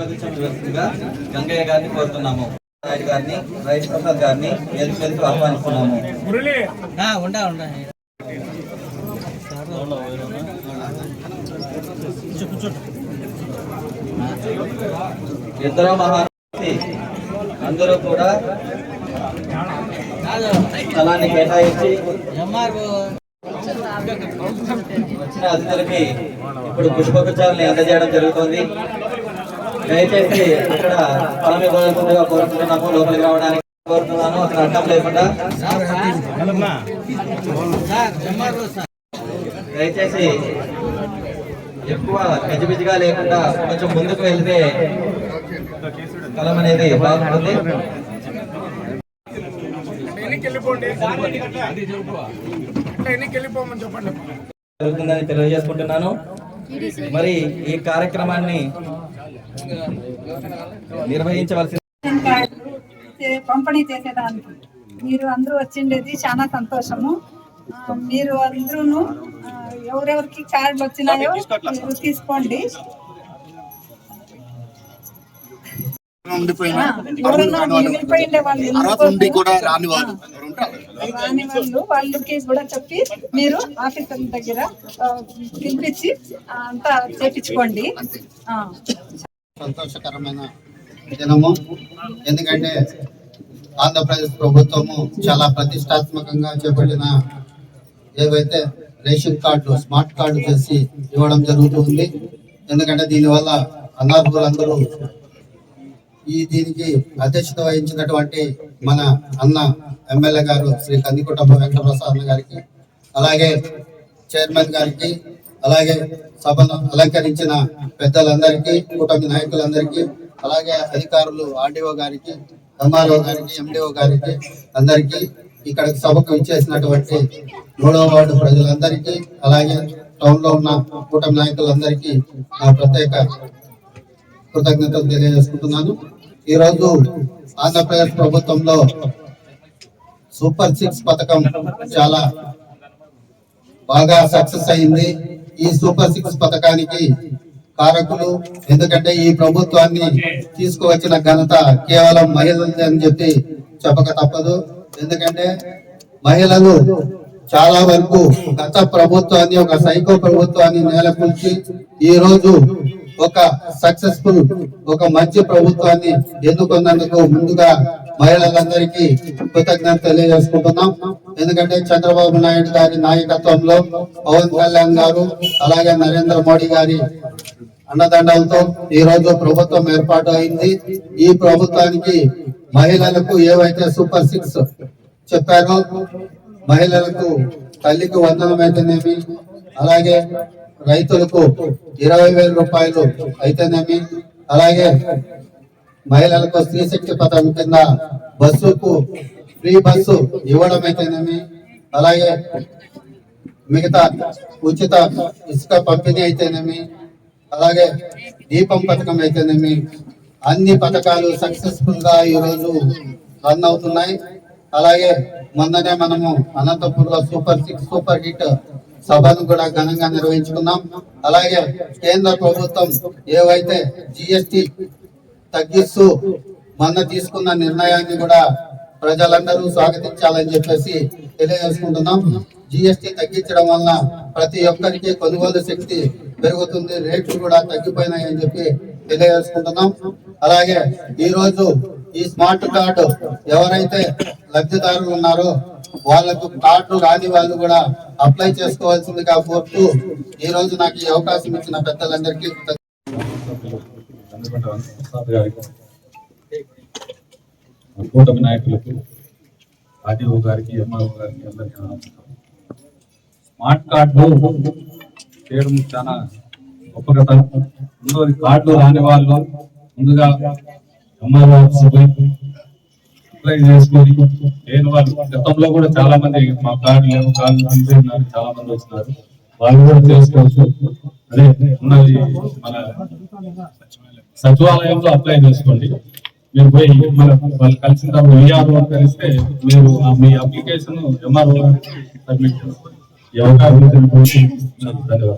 స్వాగతించవలసిందిగా గంగయ్య గారిని కోరుతున్నాము. నాయుడు గారిని రైతు ప్రసాద్ గారిని వెళ్తూ ఆహ్వానిస్తున్నాము. ఉండా ఉండా. ఇద్దరు మహారాష్ట్ర అందరూ కూడా స్థలాన్ని కేటాయించి వచ్చిన అతిథులకి ఇప్పుడు పుష్పగుచ్చాలని అందజేయడం జరుగుతుంది. దయచేసి ఇక్కడ స్థలం ఇవ్వాల్సిందిగా కోరుతున్నాము లోపలికి రావడానికి కోరుతున్నాను అక్కడ అడ్డం లేకుండా దయచేసి ఎక్కువ గజిబిజిగా లేకుండా కొంచెం ముందుకు వెళ్తే స్థలం అనేది బాగుంటుంది. జరుగుతుందని తెలియజేసుకుంటున్నాను. మరి ఈ కార్యక్రమాన్ని నిర్వహించవలసి పంపిణీ చేసేదానికి. మీరు అందరూ వచ్చిండేది చాలా సంతోషము. మీరు అందరూ ఎవరెవరికి కార్డులు వచ్చినాయో మీరు తీసుకోండి. ఉండిపోయినా ఉండి కూడా రాని వాళ్ళు రాని వాళ్ళు వాళ్ళకి కూడా చెప్పి మీరు ఆఫీసర్ల దగ్గర పిలిపించి అంతా చేపించుకోండి. సంతోషకరమైన దినము. ఎందుకంటే ఆంధ్రప్రదేశ్ ప్రభుత్వము చాలా ప్రతిష్టాత్మకంగా చేపట్టిన ఏవైతే రేషన్ కార్డు స్మార్ట్ కార్డు చేసి ఇవ్వడం జరుగుతుంది. ఎందుకంటే దీనివల్ల అనాథులందరూ ఈ దీనికి అధ్యక్షత వహించినటువంటి మన అన్న ఎమ్మెల్యే గారు శ్రీ కందికుట వెంకటప్రసాద్ గారికి అలాగే చైర్మన్ గారికి అలాగే సభను అలంకరించిన పెద్దలందరికీ కూటమి నాయకులందరికీ అలాగే అధికారులు ఆర్డీఓ గారికి ఎంఆర్ఓ గారికి ఎండిఓ గారికి అందరికీ ఇక్కడ సభకు ఇచ్చేసినటువంటి మూడవ వార్డు ప్రజలందరికీ అలాగే టౌన్లో ఉన్న కూటమి నాయకులందరికీ నా ప్రత్యేక కృతజ్ఞతలు తెలియజేసుకుంటున్నాను. ఈ రోజు ఆంధ్రప్రదేశ్ ప్రభుత్వంలో సూపర్ సిక్స్ పథకం చాలా బాగా సక్సెస్ అయింది. ఈ సూపర్ సిక్స్ పథకానికి కారకులు ఎందుకంటే ఈ ప్రభుత్వాన్ని తీసుకువచ్చిన ఘనత కేవలం మహిళలది అని చెప్పి చెప్పక తప్పదు. ఎందుకంటే మహిళలు చాలా వరకు గత ప్రభుత్వాన్ని ఒక సైకో ప్రభుత్వాన్ని నేలకొల్చి ఈ రోజు ఒక సక్సెస్ఫుల్ ఒక మంచి ప్రభుత్వాన్ని ఎన్నుకున్నందుకు ముందుగా మహిళలందరికీ కృతజ్ఞత తెలియజేసుకుంటున్నాం. ఎందుకంటే చంద్రబాబు నాయుడు గారి నాయకత్వంలో పవన్ కళ్యాణ్ గారు అలాగే నరేంద్ర మోడీ గారి అన్నదండలతో ఈ రోజు ప్రభుత్వం ఏర్పాటు అయింది. ఈ ప్రభుత్వానికి మహిళలకు ఏవైతే సూపర్ సిక్స్ చెప్పారో మహిళలకు తల్లికి వందనమైతేనేమి అలాగే రైతులకు ఇరవై వేల రూపాయలు అయితేనేమి? అలాగే మహిళలకు స్త్రీ శక్తి పథకం కింద బస్సుకు ఫ్రీ బస్సు ఇవ్వడం అయితేనేమి? అలాగే మిగతా ఉచిత ఇసుక పంపిణీ అయితేనేమి? అలాగే దీపం పథకం అయితేనేమి? అన్ని పథకాలు సక్సెస్ఫుల్గా ఈ రోజు రన్ అవుతున్నాయి. అలాగే మొన్ననే మనము అనంతపూర్లో సూపర్ సిక్స్ సూపర్ హిట్ సభను కూడా ఘనంగా నిర్వహించుకున్నాం అలాగే కేంద్ర ప్రభుత్వం ఏవైతే జిఎస్టి తగ్గిస్తూ మొన్న తీసుకున్న నిర్ణయాన్ని కూడా ప్రజలందరూ స్వాగతించాలని చెప్పేసి తెలియజేసుకుంటున్నాం. జిఎస్టి తగ్గించడం వలన ప్రతి ఒక్కరికి కొనుగోలు శక్తి పెరుగుతుంది రేట్లు కూడా తగ్గిపోయినాయి అని చెప్పి తెలియజేసుకుంటున్నాం. అలాగే ఈరోజు ఈ స్మార్ట్ కార్డు ఎవరైతే లబ్ధిదారులు ఉన్నారో వాళ్ళకు కార్డు రాని వాళ్ళు కూడా అప్లై చేసుకోవాల్సిందిగా కోరుతూ ఈ రోజు నాకు ఈ అవకాశం ఇచ్చిన పెద్దలందరికీ కూటమి నాయకులకు ఆర్టీఓ గారికి ఎంఆర్ఓ గారికి అందరికీ స్మార్ట్ కార్డు చేయడం చాలా గొప్ప కథ. ముందు కార్డు రాని వాళ్ళు ముందుగా ఎంఆర్ఓ అప్లై చేసుకొని నేను వాళ్ళు గతంలో కూడా చాలా మంది మా కార్డు లేవు కార్డు తీసేన్నారు చాలా మంది వస్తున్నారు. వాళ్ళు కూడా చేసుకోవచ్చు. అదే ఉన్నది మన సచివాలయంలో అప్లై చేసుకోండి. మీరు పోయి మన వాళ్ళు కలిసినప్పుడు విఆర్ఓ కలిస్తే మీరు మీ అప్లికేషన్ ఎంఆర్ఓ సబ్మిట్ చేసుకోండి. ఈ అవకాశం ధన్యవాదాలు.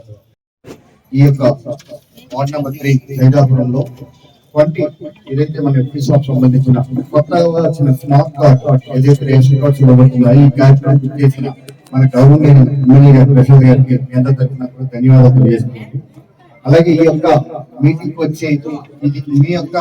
ఈ యొక్క వార్డ్ నెంబర్ త్రీ సైదాపురంలో ట్వంటీ ఏదైతే మన ఎఫ్పీ షాప్ సంబంధించిన కొత్తగా వచ్చిన స్మార్ట్ కార్డ్ ఏదైతే రేషన్ కార్డ్ చూడబడుతుందో ఈ కార్యక్రమం బుక్ చేసిన మన గవర్నమెంట్ ఎమ్మెల్యే గారు ప్రసాద్ గారికి ఎంత తగ్గినప్పుడు ధన్యవాదాలు తెలియజేస్తున్నాను. అలాగే ఈ యొక్క మీటింగ్ వచ్చే ఇది మీ యొక్క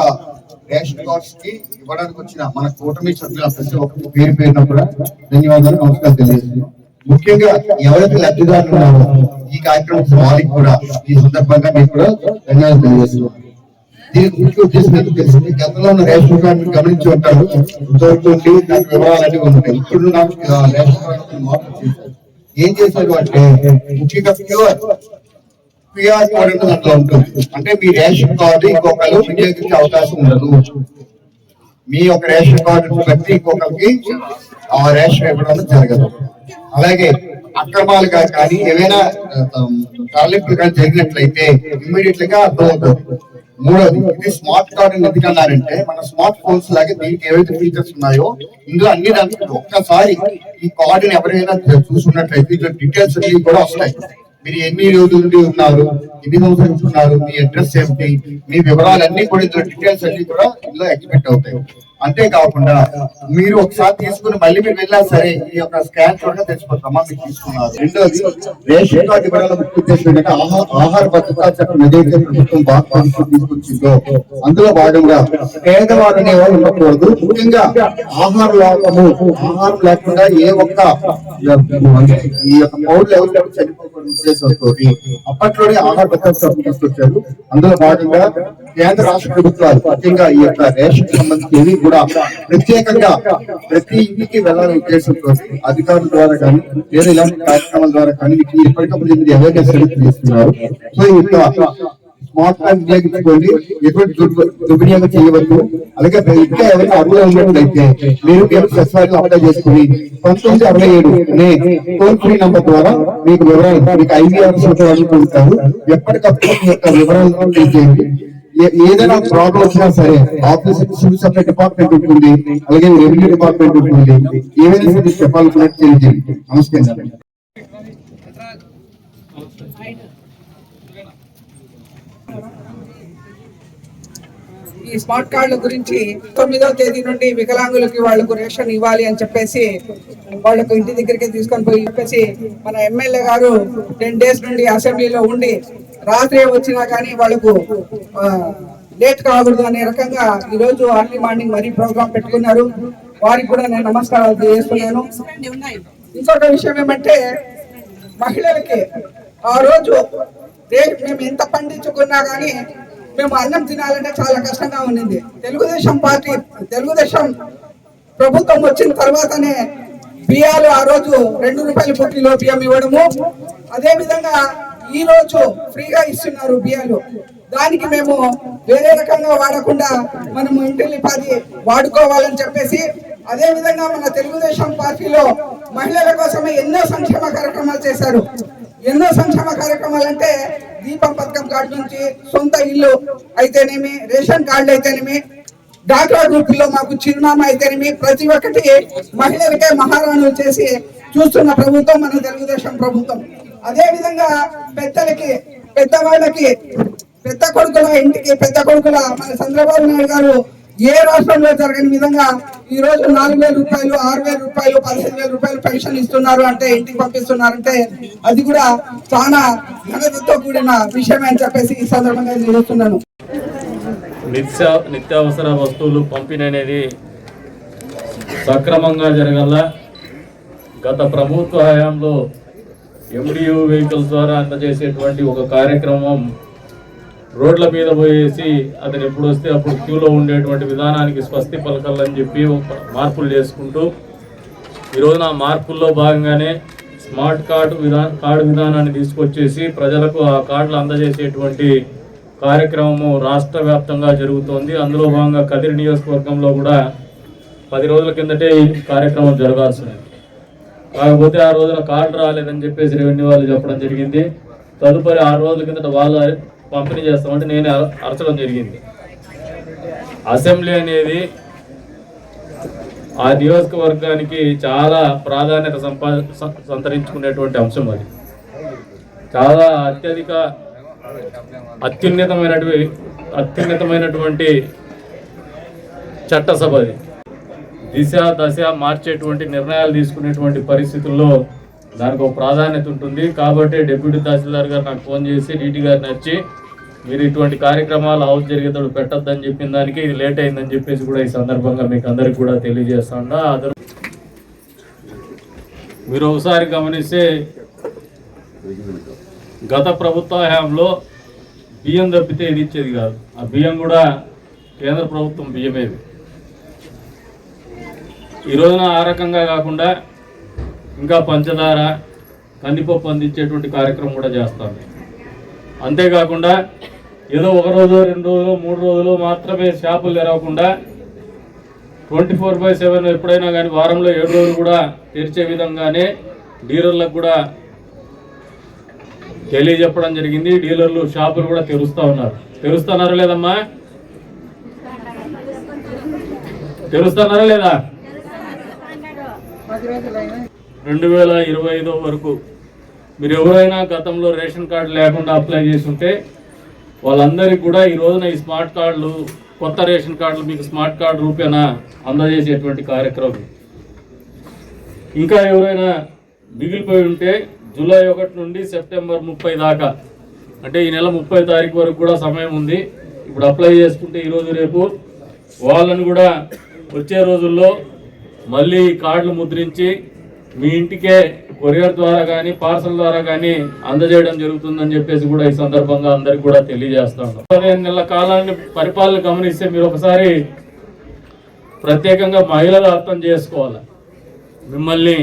రేషన్ కార్డ్స్కి ఇవ్వడానికి వచ్చిన మన కూటమి సభ్యుల ప్రతి ఒక్క పేరు పేరున కూడా ధన్యవాదాలు నమస్కారం తెలియజేస్తున్నాం ముఖ్యంగా ఎవరైతే లబ్ధిదారులు ఉన్నారో ఈ కార్యక్రమం వాళ్ళకి కూడా ఈ సందర్భంగా మీకు కూడా ధన్యవాదాలు తెలియజేస్తున్నాం దీనికి ముఖ్య ఉద్దేశం తెలిసింది గతంలో ఉన్న రేషన్ కార్డు గమనించి ఉంటారు. దొరుకుతుంది దాని వివరాలన్నీ ఉంటాయి ఇప్పుడు నాకు ఆ రేషన్ కార్డు మార్పు ఏం చేశారు అంటే ముఖ్యంగా ప్యూర్ కోడ్ అనేది ఉంటుంది. అంటే మీ రేషన్ కార్డు ఇంకొకరు వినియోగించే అవకాశం ఉండదు. మీ యొక్క రేషన్ కార్డు బట్టి ఇంకొకరికి ఆ రేషన్ ఇవ్వడం జరగదు. అలాగే అక్రమాలుగా కానీ ఏవైనా తరలింపులు కానీ జరిగినట్లయితే ఇమ్మీడియట్గా అర్థమవుతుంది. మూడోది ఇది స్మార్ట్ కార్డ్ అని ఎందుకన్నారంటే మన స్మార్ట్ ఫోన్స్ లాగే దీనికి ఏవైతే ఫీచర్స్ ఉన్నాయో ఇందులో అన్ని దానికి ఒక్కసారి ఈ కార్డ్ని ఎవరైనా చూసుకున్నట్లయితే ఇందులో డీటెయిల్స్ అన్ని కూడా వస్తాయి. మీరు ఎన్ని రోజుల నుండి ఉన్నారు ఎన్ని సంవత్సరాలు ఉన్నారు మీ అడ్రస్ ఏమిటి మీ వివరాలన్నీ కూడా ఇందులో డీటెయిల్స్ అన్ని కూడా ఇందులో ఎక్స్పెక్ట్ అవుతాయి. అంతేకాకుండా మీరు ఒకసారి తీసుకుని మళ్ళీ మీరు వెళ్ళినా సరే ఈ యొక్క స్కాన్ చూడగా తెలిసిపోతామా మీరు తీసుకున్నారు. రెండోది రేషన్ కార్డు వివరాల ముఖ్య ఉద్దేశం ఏంటంటే ఆహార భద్రతా చట్టం ఏదైతే ప్రభుత్వం బాగా తీసుకొచ్చిందో అందులో భాగంగా పేదవారు అనే వాళ్ళు ఉండకూడదు. ముఖ్యంగా ఆహార లోపము ఆహారం లేకుండా ఏ ఒక్క ఈ యొక్క పౌరులు ఎవరు చనిపోకూడదు ఉద్దేశంతో అప్పట్లోనే ఆహార భద్రత చట్టం తీసుకొచ్చారు. అందులో భాగంగా కేంద్ర రాష్ట్ర ప్రభుత్వాలు ముఖ్యంగా ఈ యొక్క రేషన్ సంబంధించి ఏవి కూడా ప్రత్యేకంగా ప్రతి ఇంటికి వెళ్ళాలనే ఉద్దేశంతో అధికారుల ద్వారా కానీ లేదా ఇలాంటి కార్యక్రమాల ద్వారా కానీ మీకు ఎప్పటికప్పుడు దీన్ని అవేర్నెస్ చేస్తున్నారు. సో ఈ యొక్క స్మార్ట్ ఫోన్ వినియోగించుకోండి ఎటువంటి దుర్వినియోగం చేయవద్దు. అలాగే ఇంకా ఎవరైనా అర్హులు ఉన్నట్లయితే మీరు మీరు సచివాలయం అప్లై చేసుకుని పంతొమ్మిది అరవై ఏడు అనే టోల్ ఫ్రీ నంబర్ ద్వారా మీకు వివరాలు మీకు ఐవీఆర్ సూచనలు పొందుతారు ఎప్పటికప్పుడు మీ యొక్క వివరాలను తెలియజేయండి. ఏదైనా ప్రాబ్లం వచ్చినా సరే ఆఫీస్ సివిల్ సప్లై డిపార్ట్మెంట్ ఉంటుంది అలాగే రెవెన్యూ డిపార్ట్మెంట్ ఉంటుంది. ఏమైనా సరే చెప్పాలనుకున్నట్టు తెలియజేయండి నమస్కారం ఈ స్మార్ట్ కార్డుల గురించి తొమ్మిదో తేదీ నుండి వికలాంగులకి వాళ్ళకు రేషన్ ఇవ్వాలి అని చెప్పేసి వాళ్ళకు ఇంటి దగ్గరికి తీసుకొని పోయి చెప్పేసి మన ఎమ్మెల్యే గారు టెన్ డేస్ నుండి అసెంబ్లీలో ఉండి రాత్రి వచ్చినా కానీ వాళ్ళకు లేట్ కాకూడదు అనే రకంగా ఈరోజు అర్లీ మార్నింగ్ మరీ ప్రోగ్రామ్ పెట్టుకున్నారు. వారికి కూడా నేను నమస్కారాలు తెలియజేస్తున్నాను. ఇంకొక విషయం ఏమంటే మహిళలకి ఆ రోజు మేము ఎంత పండించుకున్నా కానీ మేము అన్నం తినాలంటే చాలా కష్టంగా ఉండింది. తెలుగుదేశం పార్టీ తెలుగుదేశం ప్రభుత్వం వచ్చిన తర్వాతనే బియ్యాలు ఆ రోజు రెండు రూపాయల పుట్టిలో బియ్యం ఇవ్వడము. అదేవిధంగా ఈ రోజు ఫ్రీగా ఇస్తున్నారు బియ్యాలు. దానికి మేము వేరే రకంగా వాడకుండా మనము ఇంటిని పది వాడుకోవాలని చెప్పేసి అదే విధంగా మన తెలుగుదేశం పార్టీలో మహిళల కోసమే ఎన్నో సంక్షేమ కార్యక్రమాలు చేశారు. ఎన్నో సంక్షేమ కార్యక్రమాలు అంటే దీపం పథకం కార్డు నుంచి సొంత ఇల్లు అయితేనేమి రేషన్ కార్డు అయితేనేమి డాక్రా గ్రూప్లో మాకు చిరునామా అయితేనేమి ప్రతి ఒక్కటి మహిళలకే మహారాణులు చేసి చూస్తున్న ప్రభుత్వం మన తెలుగుదేశం ప్రభుత్వం. అదే విధంగా పెద్దలకి పెద్దవాళ్ళకి పెద్ద కొడుకుల ఇంటికి పెద్ద కొడుకుల మన చంద్రబాబు నాయుడు గారు ఏ రాష్ట్రంలో జరగని విధంగా ఈ రోజు నాలుగు వేల రూపాయలు ఆరు వేల రూపాయలు పదిహేను వేల రూపాయలు పెన్షన్ ఇస్తున్నారు అంటే ఇంటికి పంపిస్తున్నారంటే అది కూడా చాలా ఘనతతో కూడిన విషయం అని చెప్పేసి ఈ సందర్భంగా నేను నిత్య నిత్యావసర వస్తువులు పంపిణీ అనేది సక్రమంగా జరగల. గత ప్రభుత్వ హయాంలో ఎండియు వెహికల్ ద్వారా అందజేసేటువంటి ఒక కార్యక్రమం రోడ్ల మీద పోయేసి అతను ఎప్పుడు వస్తే అప్పుడు క్యూలో ఉండేటువంటి విధానానికి స్వస్తి పలకాలని చెప్పి ఒక మార్పులు చేసుకుంటూ ఈరోజు ఆ మార్పుల్లో భాగంగానే స్మార్ట్ కార్డు విధా కార్డు విధానాన్ని తీసుకొచ్చేసి ప్రజలకు ఆ కార్డులు అందజేసేటువంటి కార్యక్రమము రాష్ట్ర వ్యాప్తంగా జరుగుతోంది. అందులో భాగంగా కదిరి నియోజకవర్గంలో కూడా పది రోజుల కిందటే ఈ కార్యక్రమం జరగాల్సింది కాకపోతే ఆ రోజున కార్డు రాలేదని చెప్పేసి రెవెన్యూ వాళ్ళు చెప్పడం జరిగింది. తదుపరి ఆరు రోజుల కిందట వాళ్ళు పంపిణీ చేస్తామంటే నేను అర- అరచడం జరిగింది. అసెంబ్లీ అనేది ఆ నియోజకవర్గానికి చాలా ప్రాధాన్యత సంపా సంతరించుకునేటువంటి అంశం అది. చాలా అత్యధిక అత్యున్నతమైనటువంటి అత్యున్నతమైనటువంటి చట్టసభ అది. దిశ దశ మార్చేటువంటి నిర్ణయాలు తీసుకునేటువంటి పరిస్థితుల్లో దానికి ఒక ప్రాధాన్యత ఉంటుంది. కాబట్టి డిప్యూటీ తహసీల్దార్ గారు నాకు ఫోన్ చేసి డీటీ గారిని వచ్చి మీరు ఇటువంటి కార్యక్రమాలు హౌస్ జరిగేటప్పుడు పెట్టద్దని చెప్పిన దానికి ఇది లేట్ అయిందని చెప్పేసి కూడా ఈ సందర్భంగా మీకు అందరికి కూడా తెలియజేస్తాను అదర్ మీరు ఒకసారి గమనిస్తే గత ప్రభుత్వ హయాంలో బియ్యం తప్పితే ఇది ఇచ్చేది కాదు. ఆ బియ్యం కూడా కేంద్ర ప్రభుత్వం బియ్యమేది ఈ రోజున ఆ రకంగా కాకుండా ఇంకా పంచదార కందిపప్పు అందించేటువంటి కార్యక్రమం కూడా చేస్తాం అంతేకాకుండా ఏదో ఒక రోజు రెండు రోజులు మూడు రోజులు మాత్రమే షాపులు తెరవకుండా ట్వంటీ ఫోర్ బై సెవెన్ ఎప్పుడైనా కానీ వారంలో ఏడు రోజులు కూడా తెరిచే విధంగానే డీలర్లకు కూడా తెలియజెప్పడం జరిగింది. డీలర్లు షాపులు కూడా తెరుస్తూ ఉన్నారు. తెరుస్తున్నారా లేదమ్మా? తెరుస్తున్నారా లేదా? రెండు వేల ఇరవై ఐదో వరకు మీరు ఎవరైనా గతంలో రేషన్ కార్డు లేకుండా అప్లై చేసి వాళ్ళందరికీ కూడా ఈ రోజున ఈ స్మార్ట్ కార్డులు కొత్త రేషన్ కార్డులు మీకు స్మార్ట్ కార్డు రూపేణా అందజేసేటువంటి కార్యక్రమం. ఇంకా ఎవరైనా మిగిలిపోయి ఉంటే జూలై ఒకటి నుండి సెప్టెంబర్ ముప్పై దాకా అంటే ఈ నెల ముప్పై తారీఖు వరకు కూడా సమయం ఉంది. ఇప్పుడు అప్లై చేసుకుంటే ఈరోజు రేపు వాళ్ళని కూడా వచ్చే రోజుల్లో మళ్ళీ కార్డులు ముద్రించి మీ ఇంటికే కొరియర్ ద్వారా కానీ పార్సల్ ద్వారా కానీ అందజేయడం జరుగుతుందని చెప్పేసి కూడా ఈ సందర్భంగా అందరికి కూడా తెలియజేస్తా ఉన్నాం. పదిహేను నెలల కాలాన్ని పరిపాలన గమనిస్తే మీరు ఒకసారి ప్రత్యేకంగా మహిళలు అర్థం చేసుకోవాలి? మిమ్మల్ని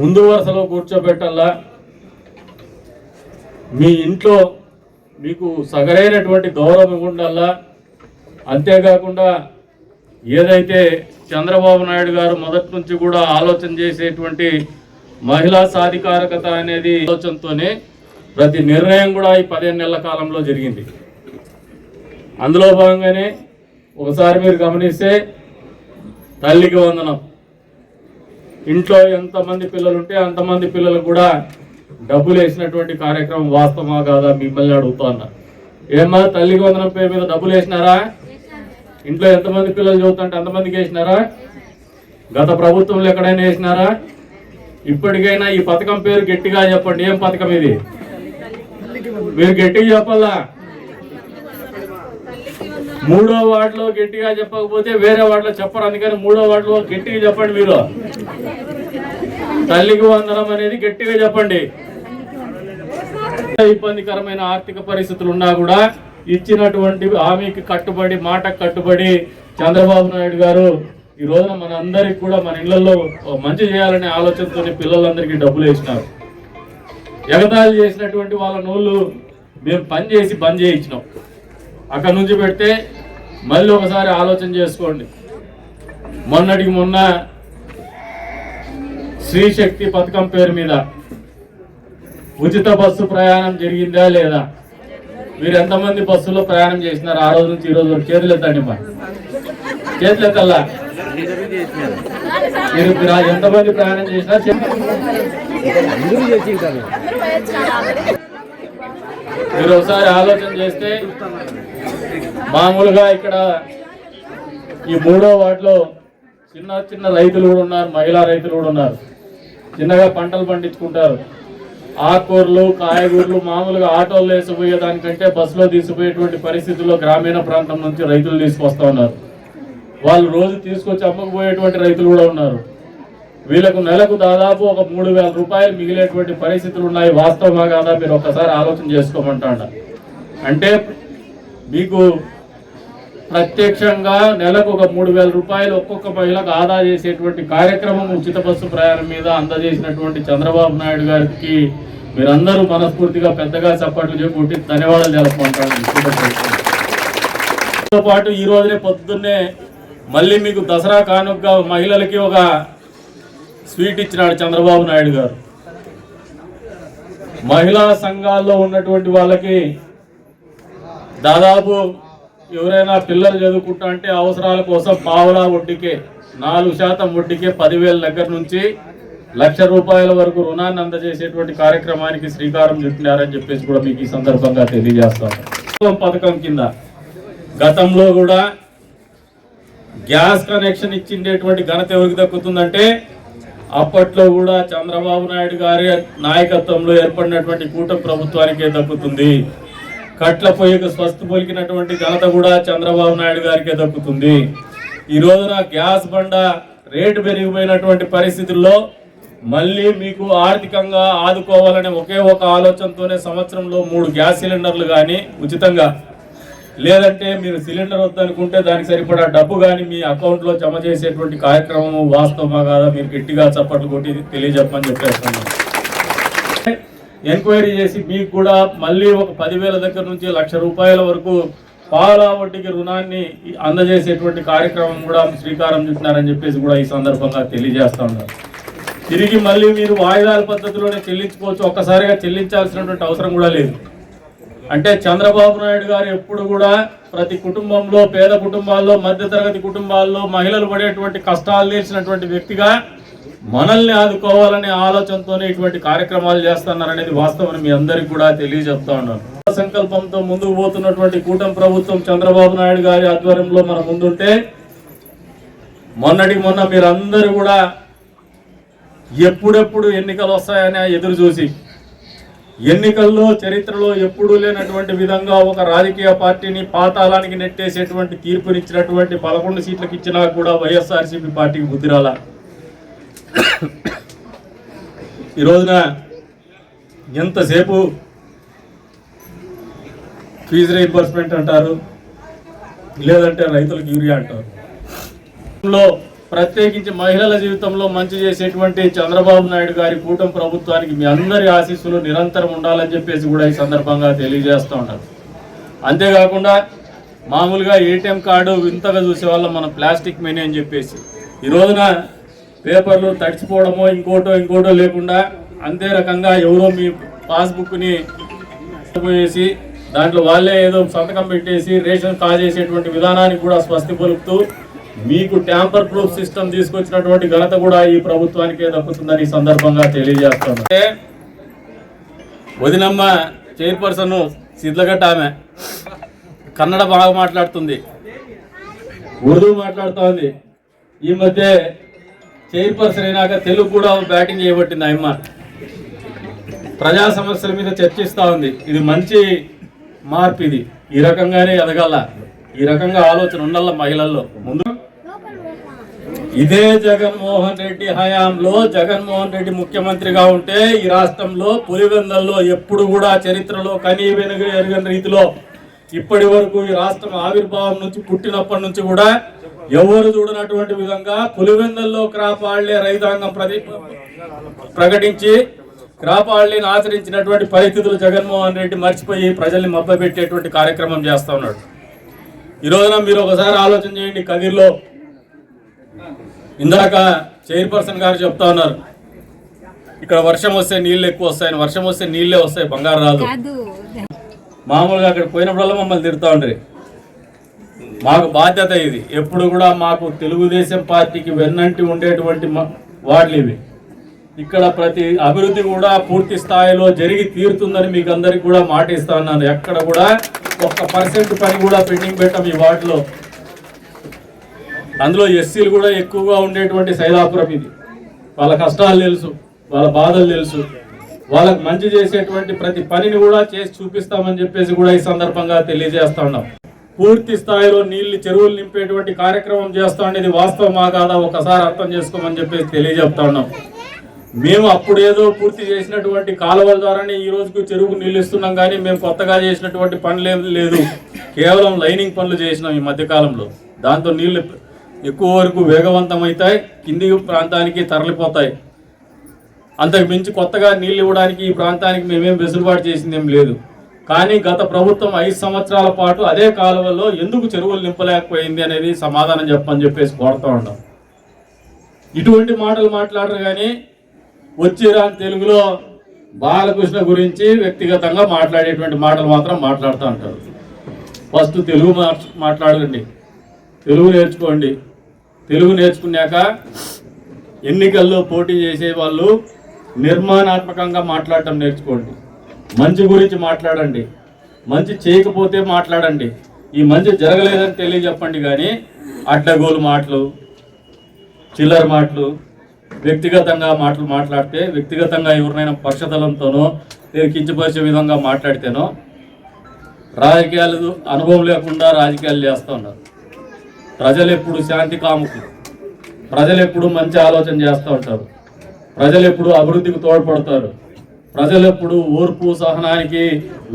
ముందు వరుసలో కూర్చోబెట్టాలా? మీ ఇంట్లో మీకు సగరైనటువంటి గౌరవం ఉండాలా? అంతేకాకుండా ఏదైతే చంద్రబాబు నాయుడు గారు మొదటి నుంచి కూడా ఆలోచన చేసేటువంటి మహిళా సాధికారకత అనేది ఆలోచనతోనే ప్రతి నిర్ణయం కూడా ఈ పదిహేను నెలల కాలంలో జరిగింది. అందులో భాగంగానే ఒకసారి మీరు గమనిస్తే తల్లికి వందనం. ఇంట్లో ఎంతమంది పిల్లలు ఉంటే అంతమంది పిల్లలు కూడా డబ్బులు వేసినటువంటి కార్యక్రమం వాస్తవమా కాదా మిమ్మల్ని అడుగుతా అన్నారు ఏమ్మా తల్లికి వందనం పేరు మీద డబ్బులు వేసినారా? ఇంట్లో ఎంతమంది పిల్లలు చదువుతుంటే అంతమందికి వేసినారా? గత ప్రభుత్వంలో ఎక్కడైనా వేసినారా? ఇప్పటికైనా ఈ పథకం పేరు గట్టిగా చెప్పండి. ఏం పథకం ఇది? మీరు గట్టిగా చెప్పాలా? మూడో వార్డులో గట్టిగా చెప్పకపోతే వేరే వార్డులో చెప్పరు. అందుకని మూడో వార్డులో గట్టిగా చెప్పండి మీరు. తల్లికి వందనం అనేది గట్టిగా చెప్పండి. ఇబ్బందికరమైన ఆర్థిక పరిస్థితులు ఉన్నా కూడా ఇచ్చినటువంటి హామీకి కట్టుబడి మాటకు కట్టుబడి చంద్రబాబు నాయుడు గారు ఈ రోజున మన అందరికి కూడా మన ఇళ్ళలో మంచి చేయాలనే ఆలోచనతో పిల్లలందరికీ డబ్బులు వేసినారు. ఎగతాళి చేసినటువంటి వాళ్ళ నోళ్ళు మేము పని చేసి బంద్ చేయించినాం. అక్కడ నుంచి పెడితే మళ్ళీ ఒకసారి ఆలోచన చేసుకోండి. మొన్నటికి మొన్న స్త్రీ శక్తి పథకం పేరు మీద ఉచిత బస్సు ప్రయాణం జరిగిందా లేదా? మీరు ఎంతమంది బస్సులో ప్రయాణం చేసినారు? ఆ రోజు నుంచి ఈ రోజు వరకు చేతులు ఎత్తండి మరి. చేతులు ఎత్తల్లా? మీరు ఎంతమంది ప్రయాణం చేసినా మీరు ఒకసారి ఆలోచన చేస్తే మామూలుగా ఇక్కడ ఈ మూడో వాటిలో చిన్న చిన్న రైతులు కూడా ఉన్నారు మహిళా రైతులు కూడా ఉన్నారు. చిన్నగా పంటలు పండించుకుంటారు. ఆకుకూరలు కాయగూరలు మామూలుగా ఆటోల్లో వేసిపోయే దానికంటే బస్సులో తీసుకుపోయేటువంటి పరిస్థితుల్లో గ్రామీణ ప్రాంతం నుంచి రైతులు తీసుకొస్తా ఉన్నారు. వాళ్ళు రోజు తీసుకొచ్చి అమ్మకపోయేటువంటి రైతులు కూడా ఉన్నారు. వీళ్ళకు నెలకు దాదాపు ఒక మూడు వేల రూపాయలు మిగిలేటువంటి పరిస్థితులు ఉన్నాయి. వాస్తవమా కాదా మీరు ఒక్కసారి ఆలోచన చేసుకోమంటాడ? అంటే మీకు ప్రత్యక్షంగా నెలకు ఒక మూడు వేల రూపాయలు ఒక్కొక్క మహిళకు ఆదా చేసేటువంటి కార్యక్రమం ఉచిత బస్సు ప్రయాణం మీద అందజేసినటువంటి చంద్రబాబు నాయుడు గారికి మీరందరూ మనస్ఫూర్తిగా పెద్దగా చప్పట్లు చెప్పుకుంటే ధన్యవాదాలు తెలుపుకుంటాను తో పాటు ఈ రోజునే పొద్దున్నే మళ్ళీ మీకు దసరా కానుకగా మహిళలకి ఒక స్వీట్ ఇచ్చినాడు చంద్రబాబు నాయుడు గారు. మహిళా సంఘాల్లో ఉన్నటువంటి వాళ్ళకి దాదాపు ఎవరైనా పిల్లలు చదువుకుంటా అంటే అవసరాల కోసం పావలా వడ్డీకే నాలుగు శాతం వడ్డీకే పదివేల దగ్గర నుంచి లక్ష రూపాయల వరకు రుణాన్ని అందజేసేటువంటి కార్యక్రమానికి శ్రీకారం చుట్టినారని చెప్పేసి కూడా మీకు ఈ సందర్భంగా తెలియజేస్తాను పథకం కింద గతంలో కూడా గ్యాస్ కనెక్షన్ ఇచ్చిండేటువంటి ఘనత ఎవరికి దక్కుతుందంటే అప్పట్లో కూడా చంద్రబాబు నాయుడు గారి నాయకత్వంలో ఏర్పడినటువంటి కూటమి ప్రభుత్వానికే దక్కుతుంది. కట్ల పొయ్యికి స్వస్థ పలికినటువంటి ఘనత కూడా చంద్రబాబు నాయుడు గారికే దక్కుతుంది. ఈ రోజున గ్యాస్ బండ రేటు పెరిగిపోయినటువంటి పరిస్థితుల్లో మళ్ళీ మీకు ఆర్థికంగా ఆదుకోవాలనే ఒకే ఒక ఆలోచనతోనే సంవత్సరంలో మూడు గ్యాస్ సిలిండర్లు కానీ ఉచితంగా లేదంటే మీరు సిలిండర్ వద్దనుకుంటే దానికి సరిపడా డబ్బు కానీ మీ అకౌంట్లో జమ చేసేటువంటి కార్యక్రమం వాస్తవమా కాదా? మీరు గట్టిగా చప్పట్లు కొట్టి తెలియజెప్పని చెప్పేస్తున్నాను ఎంక్వైరీ చేసి మీకు కూడా మళ్ళీ ఒక పదివేల దగ్గర నుంచి లక్ష రూపాయల వరకు పాల వడ్డీకి రుణాన్ని అందజేసేటువంటి కార్యక్రమం కూడా శ్రీకారం చుట్టినారని చెప్పేసి కూడా ఈ సందర్భంగా తెలియజేస్తా ఉన్నారు తిరిగి మళ్ళీ మీరు వాయిదాల పద్ధతిలోనే చెల్లించుకోవచ్చు. ఒక్కసారిగా చెల్లించాల్సినటువంటి అవసరం కూడా లేదు. అంటే చంద్రబాబు నాయుడు గారు ఎప్పుడు కూడా ప్రతి కుటుంబంలో పేద కుటుంబాల్లో మధ్యతరగతి కుటుంబాల్లో మహిళలు పడేటువంటి కష్టాలు తీర్చినటువంటి వ్యక్తిగా మనల్ని ఆదుకోవాలనే ఆలోచనతోనే ఇటువంటి కార్యక్రమాలు చేస్తున్నారనేది వాస్తవం మీ అందరికి కూడా తెలియజెప్తా ఉన్నాను. సంకల్పంతో ముందుకు పోతున్నటువంటి కూటమి ప్రభుత్వం చంద్రబాబు నాయుడు గారి ఆధ్వర్యంలో మన ముందుంటే మొన్నటి మొన్న మీరందరూ కూడా ఎప్పుడెప్పుడు ఎన్నికలు వస్తాయని ఎదురు చూసి ఎన్నికల్లో చరిత్రలో ఎప్పుడూ లేనటువంటి విధంగా ఒక రాజకీయ పార్టీని పాతాళానికి నెట్టేసేటువంటి తీర్పునిచ్చినటువంటి పదకొండు సీట్లకు ఇచ్చినా కూడా వైఎస్ఆర్సీపీ పార్టీకి బుద్ధిరాల ఈ రోజున ఎంతసేపు ఫీజు రీఎంబర్స్మెంట్ అంటారు? లేదంటే రైతులకు యూరియా అంటారు? లో ప్రత్యేకించి మహిళల జీవితంలో మంచి చేసేటువంటి చంద్రబాబు నాయుడు గారి కూటమి ప్రభుత్వానికి మీ అందరి ఆశీస్సులు నిరంతరం ఉండాలని చెప్పేసి కూడా ఈ సందర్భంగా తెలియజేస్తూ ఉంటారు అంతేకాకుండా మామూలుగా ఏటీఎం కార్డు వింతగా చూసే వాళ్ళం మనం ప్లాస్టిక్ మెనీ అని చెప్పేసి. ఈ రోజున పేపర్లు తడిచిపోవడమో ఇంకోటో ఇంకోటో లేకుండా అంతే రకంగా ఎవరో మీ పాస్బుక్ని చేసి దాంట్లో వాళ్ళే ఏదో సంతకం పెట్టేసి రేషన్ కాజేసేటువంటి విధానానికి కూడా స్వస్తి పలుకుతూ మీకు ట్యాంపర్ ప్రూఫ్ సిస్టమ్ తీసుకొచ్చినటువంటి ఘనత కూడా ఈ ప్రభుత్వానికే దక్కుతుందని ఈ సందర్భంగా తెలియజేస్తాను వదినమ్మ చైర్పర్సన్ సిద్ధగట్ట ఆమె కన్నడ బాగా మాట్లాడుతుంది. ఉర్దూ మాట్లాడుతోంది. ఈ మధ్య చైర్పర్సన్ అయినాక తెలుగు కూడా బ్యాటింగ్ చేయబట్టింది అమ్మ ప్రజా సమస్యల మీద చర్చిస్తూ ఉంది. ఇది మంచి మార్పు ఇది. ఈ రకంగానే ఎదగల. ఈ రకంగా ఆలోచన ఉండాల మహిళల్లో. ముందు ఇదే జగన్మోహన్ రెడ్డి హయాంలో జగన్మోహన్ రెడ్డి ముఖ్యమంత్రిగా ఉంటే ఈ రాష్ట్రంలో పులివెందల్లో ఎప్పుడు కూడా చరిత్రలో కనీ వెనుక ఎరగని రీతిలో ఇప్పటి వరకు ఈ రాష్ట్రం ఆవిర్భావం నుంచి పుట్టినప్పటి నుంచి కూడా ఎవరు చూడనటువంటి విధంగా పులివెందల్లో క్రాప్ ఆళ్ళే రైతాంగం ప్రతి ప్రకటించి క్రాప్ ఆళ్ళీని ఆచరించినటువంటి పరిస్థితులు జగన్మోహన్ రెడ్డి మర్చిపోయి ప్రజల్ని మభ్యపెట్టేటువంటి కార్యక్రమం చేస్తా ఉన్నాడు. ఈ రోజున మీరు ఒకసారి ఆలోచన చేయండి కదిర్లో ఇందాక చైర్పర్సన్ గారు చెప్తా ఉన్నారు ఇక్కడ వర్షం వస్తే నీళ్ళు ఎక్కువ వస్తాయని వర్షం వస్తే నీళ్ళే వస్తాయి బంగారు రాదు. మామూలుగా అక్కడ పోయినప్పుడల్లా మమ్మల్ని తిడతా ఉండ్రి. మాకు బాధ్యత ఇది. ఎప్పుడు కూడా మాకు తెలుగుదేశం పార్టీకి వెన్నంటి ఉండేటువంటి మ- వార్డులు ఇవి. ఇక్కడ ప్రతి అభివృద్ధి కూడా పూర్తి స్థాయిలో జరిగి తీరుతుందని మీకు అందరికి కూడా మాట ఇస్తాను ఎక్కడ కూడా ఒక్క పర్సెంట్ పని కూడా పెండింగ్ పెట్టాం ఈ వార్డులో. అందులో ఎస్సీలు కూడా ఎక్కువగా ఉండేటువంటి సైదాపురం ఇది. వాళ్ళ కష్టాలు తెలుసు వాళ్ళ బాధలు తెలుసు. వాళ్ళకి మంచి చేసేటువంటి ప్రతి పనిని కూడా చేసి చూపిస్తామని చెప్పేసి కూడా ఈ సందర్భంగా తెలియజేస్తా ఉన్నాం. పూర్తి స్థాయిలో నీళ్ళు చెరువులు నింపేటువంటి కార్యక్రమం చేస్తా ఉండేది వాస్తవమా కాదా? ఒకసారి అర్థం చేసుకోమని చెప్పేసి తెలియజెప్తా ఉన్నాం. మేము అప్పుడు ఏదో పూర్తి చేసినటువంటి కాలువల ద్వారానే ఈ రోజుకు చెరువుకు నీళ్ళు ఇస్తున్నాం కానీ మేము కొత్తగా చేసినటువంటి పనులు లేదు. కేవలం లైనింగ్ పనులు చేసినాం ఈ మధ్యకాలంలో. దాంతో నీళ్ళు ఎక్కువ వరకు వేగవంతమవుతాయి కింది ప్రాంతానికి తరలిపోతాయి. అంతకు మించి కొత్తగా నీళ్ళు ఇవ్వడానికి ఈ ప్రాంతానికి మేమేం వెసులుబాటు చేసిందేం లేదు. కానీ గత ప్రభుత్వం ఐదు సంవత్సరాల పాటు అదే కాలువలో ఎందుకు చెరువులు నింపలేకపోయింది అనేది సమాధానం చెప్పని చెప్పేసి కోరుతూ ఉన్నాం. ఇటువంటి మాటలు మాట్లాడరు కానీ వచ్చిరాని తెలుగులో బాలకృష్ణ గురించి వ్యక్తిగతంగా మాట్లాడేటువంటి మాటలు మాత్రం మాట్లాడుతూ ఉంటారు. ఫస్ట్ తెలుగు మాట్లాడండి తెలుగు నేర్చుకోండి. తెలుగు నేర్చుకున్నాక ఎన్నికల్లో పోటీ చేసే వాళ్ళు నిర్మాణాత్మకంగా మాట్లాడటం నేర్చుకోండి. మంచి గురించి మాట్లాడండి. మంచి చేయకపోతే మాట్లాడండి. ఈ మంచి జరగలేదని తెలియజెప్పండి కానీ అడ్డగోలు మాటలు చిల్లర మాటలు వ్యక్తిగతంగా మాటలు మాట్లాడితే వ్యక్తిగతంగా ఎవరినైనా పక్షతలంతోనో లేదా కించపరిచే విధంగా మాట్లాడితేనో రాజకీయాలు అనుభవం లేకుండా రాజకీయాలు చేస్తూ ఉన్నారు. ప్రజలు ఎప్పుడు శాంతి కాముకులు. ప్రజలు ఎప్పుడు మంచి ఆలోచన చేస్తూ ఉంటారు. ప్రజలు ఎప్పుడు అభివృద్ధికి తోడ్పడతారు. ప్రజలు ఎప్పుడు ఓర్పు సహనానికి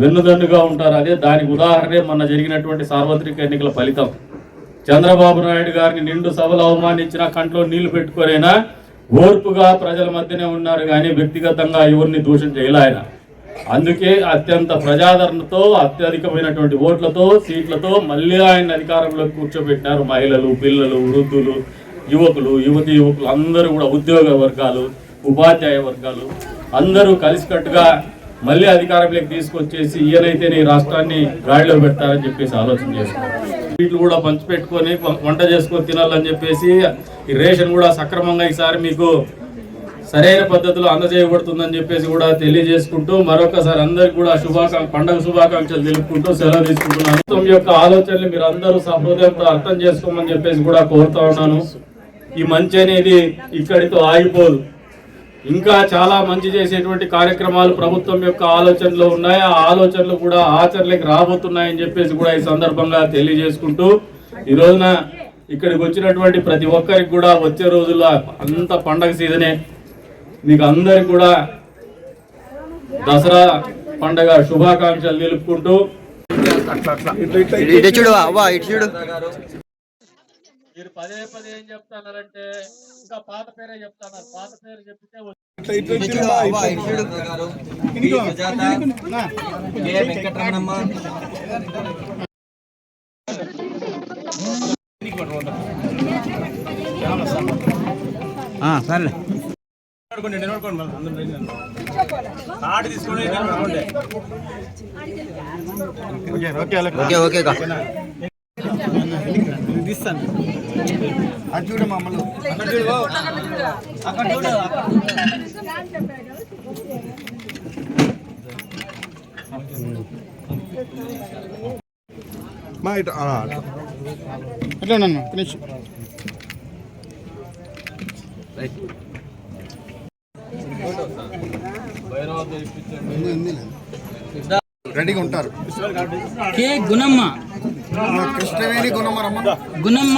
వెన్నుదన్నుగా ఉంటారు. అదే దానికి ఉదాహరణే మొన్న జరిగినటువంటి సార్వత్రిక ఎన్నికల ఫలితం. చంద్రబాబు నాయుడు గారిని నిండు సభలు అవమానించిన కంట్లో నీళ్ళు పెట్టుకోలేనా? ఓర్పుగా ప్రజల మధ్యనే ఉన్నారు కానీ వ్యక్తిగతంగా ఎవరిని దూషణ చేయలే ఆయన. అందుకే అత్యంత ప్రజాదరణతో అత్యధికమైనటువంటి ఓట్లతో సీట్లతో మళ్ళీ ఆయన అధికారంలో కూర్చోబెట్టినారు మహిళలు పిల్లలు వృద్ధులు యువకులు యువతి యువకులు అందరూ కూడా ఉద్యోగ వర్గాలు ఉపాధ్యాయ వర్గాలు. అందరూ కలిసికట్టుగా మళ్ళీ అధికారంలోకి తీసుకొచ్చేసి ఈయనైతే ఈ రాష్ట్రాన్ని గాడిలో పెడతారని చెప్పేసి ఆలోచన చేస్తున్నారు. వీటిని కూడా పంచిపెట్టుకొని వంట చేసుకొని తినాలని చెప్పేసి ఈ రేషన్ కూడా సక్రమంగా ఈసారి మీకు సరైన పద్ధతిలో అందజేయబడుతుందని చెప్పేసి కూడా తెలియజేసుకుంటూ మరొకసారి అందరికి కూడా శుభాకాంక్ష పండగ శుభాకాంక్షలు తెలుపుకుంటూ సెలవు తీసుకుంటున్నాను. ప్రభుత్వం యొక్క ఆలోచనలు మీరు అందరూ సహృదయంతో అర్థం చేసుకోమని చెప్పేసి కూడా కోరుతా ఉన్నాను. ఈ మంచి అనేది ఇక్కడితో ఆగిపోదు. ఇంకా చాలా మంచి చేసేటువంటి కార్యక్రమాలు ప్రభుత్వం యొక్క ఆలోచనలో ఉన్నాయి. ఆ ఆలోచనలు కూడా ఆచరణలోకి రాబోతున్నాయని చెప్పేసి కూడా ఈ సందర్భంగా తెలియజేసుకుంటూ ఈ రోజున ఇక్కడికి వచ్చినటువంటి ప్రతి ఒక్కరికి కూడా వచ్చే రోజుల్లో అంత పండగ సీజనే మీకు అందరికి కూడా దసరా పండగ శుభాకాంక్షలు తెలుపుకుంటూ ఇటు చూడు అవ్వ ఇటు చూడు మీరు పదే పదే ఏం చెప్తున్నారంటే ఇంకా పాత పేరే చెప్తున్నారు. పాత పేరు చెప్తే చూడు అవ్వ ఇటు చూడు మా ఇటు అట్లా. అట్లా నన్ను ఫినిష్ రెడీగా ఉంటారు. కే గుణమ్మ. కృష్ణవేణి గుణమరమ్మ గుణమ్మ.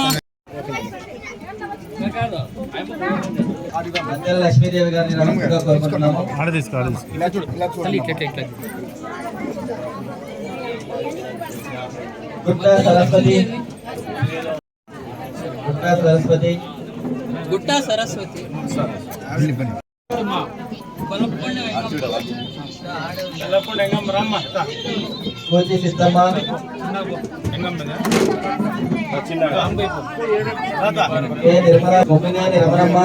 లక్ష్మీదేవి గారిని తీసుకో. గుట్ట సరస్వతి. గుట్ట సరస్వతి. గుట్ట సరస్వతి. కోచి సిద్ధమ్మ. కె. నిర్మల బొమ్మినేని రమణమ్మ